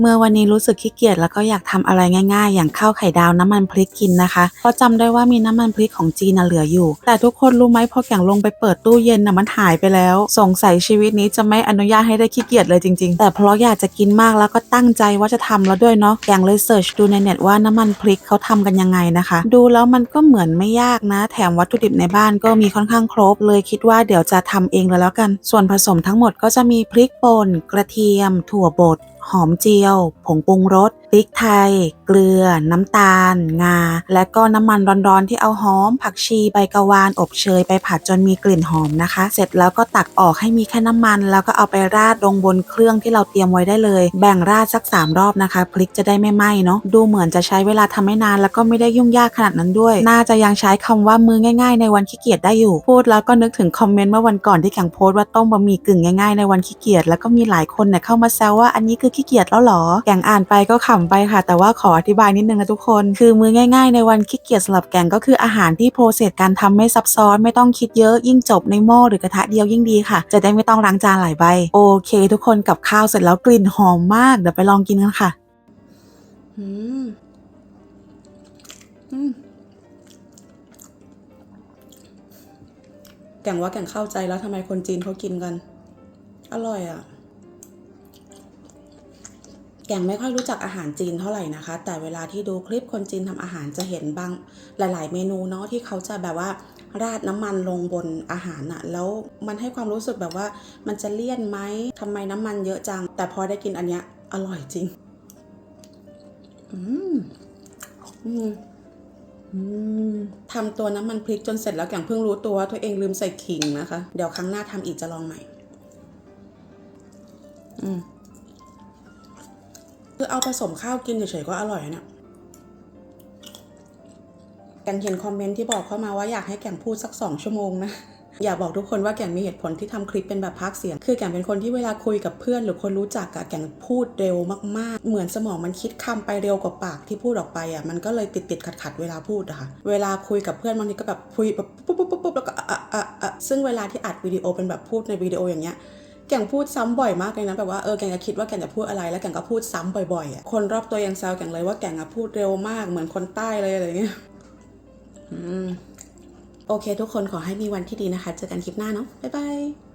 เมื่อวันนี้รู้สึกขี้เกียจแล้วก็อยากทำอะไรง่าย ๆ อย่างข้าวไข่ดาวน้ำมันพริกกินนะคะเพราะจำได้ว่ามีน้ำมันพริกของจีนน่ะเหลืออยู่ แต่ทุกคนรู้ไหมพอแก่งลงไปเปิดตู้เย็นน่ะมันหายไปแล้ว สงสัยชีวิตนี้จะไม่อนุญาตให้ได้ขี้เกียจเลยจริง ๆ แต่เพราะอยากจะกินมากแล้วก็ตั้งใจว่าจะทำแล้วด้วยเนาะแก่งเลยเสิร์ชดูในเน็ตว่าน้ำมันพริกเขาทำกันยังไงนะคะ ดูแล้วมันก็เหมือนไม่ยากนะ แถมวัตถุดิบในบ้านก็มีค่อนข้างครบ เลยคิดว่าเดี๋ยวจะทำเองเลยแล้วกัน ส่วนผสมทั้งหมดก็จะมีพริกป่นกระเทียม ถั่วบด หอมเจียว ผงปรุงรส ริกไทย เกลือ น้ำตาล งา และก็น้ำมันร้อนๆที่เอาหอม ผักชีใบกะวานอบเชยไปผัดจนมีกลิ่นหอมนะคะ เสร็จแล้วก็ตักออกให้มีแค่น้ำมัน แล้วก็เอาไปราดลงบนเครื่องที่เราเตรียมไว้ได้เลย แบ่งราดสัก 3 รอบนะคะ พริกจะได้ไม่ไหม้เนาะดูเหมือนจะใช้เวลาทำไม่นานแล้วก็ไม่ได้ยุ่งยากขนาดนั้นด้วย น่าจะยังใช้คำว่ามือง่าย ๆ ในวันขี้เกียจได้อยู่พูดแล้วก็นึกถึงคอมเมนต์เมื่อวันก่อนที่แข่งโพสต์ว่าต้มบะหมี่กึ่งง่ายๆในวันขี้เกียจแล้วก็มีหลายคนเนี่ยเข้ามาแซวว่าอันนี้คือขี้เกียจแล้วหรอแก่งอ่านไปก็ขำไปค่ะ แต่ว่าขออธิบายนิดนึงนะทุกคน คือมือง่าย ๆ ในวันขี้เกียจสำหรับแกงก็คืออาหารที่โปรเซสการทำไม่ซับซ้อนไม่ต้องคิดเยอะยิ่งจบในหม้อหรือกระทะเดียวยิ่งดีค่ะ จะได้ไม่ต้องล้างจานหลายใบ โอเค ทุกคนกับข้าวเสร็จแล้วกลิ่นหอมมากเดี๋ยวไปลองกินกันค่ะอืมอืมแก่งว่าแก่งเข้าใจแล้วทำไมคนจีนเขากินกัน อร่อยอะ่ะ แกงไม่ค่อยรู้จักอาหารจีนเท่าไหร่นะคะ แต่เวลาที่ดูคลิปคนจีนทำอาหารจะเห็นบางหลาย ๆ เมนูเนาะที่เขาจะแบบว่าราดน้ำมันลงบนอาหารอะแล้วมันให้ความรู้สึกแบบว่า มันจะเลี่ยนไหมทำไมน้ำมันเยอะจัง แต่พอได้กินอันเนี้ยอร่อยจริง อืมอืมทำตัวน้ำมันพริกจนเสร็จแล้วแก่งเพิ่งรู้ตัวว่าตัวเองลืมใส่ขิงนะคะ เดี๋ยวครั้งหน้าทำอีกจะลองใหม่ อืม คือเอาผสมข้าวกินเฉยๆก็อร่อยอะเนี่ยแก่งเห็นคอมเมนต์ที่บอกเข้ามาว่าอยากให้แก่งพูดสักสองชั่วโมงนะอยากบอกทุกคนว่าแก่งมีเหตุผลที่ทำคลิปเป็นแบบพากเสียง คือแก่งเป็นคนที่เวลาคุยกับเพื่อนหรือคนรู้จักอะแก่งพูดเร็วมากๆ เหมือนสมองมันคิดคำไปเร็วกว่าปากที่พูดออกไปอะมันก็เลยติดติดขัดขัดๆเวลาพูดอะค่ะ เวลาคุยกับเพื่อนบางทีก็แบบคุยแบบปุ๊บปุ๊บปุ๊บปุ๊บแล้วก็อะอะอะอะซึ่งเวลาที่อัดวิดีโอเป็นแบบพูดในวิดีโออย่างเงี้ย แก่งพูดซ้ำบ่อยมากเลยนะแบบว่าเออแก่งจะคิดว่าแก่งจะพูดอะไรแล้วแก่งก็พูดซ้ำบ่อยๆอะคนรอบตัวยังแซวแก่งเลยว่าแก่งอะพูดเร็วมากเหมือนคนใต้เลยอะไรอย่างเงี้ยโอเค ทุกคนขอให้มีวันที่ดีนะคะ เจอกันคลิปหน้าเนาะบ๊ายบาย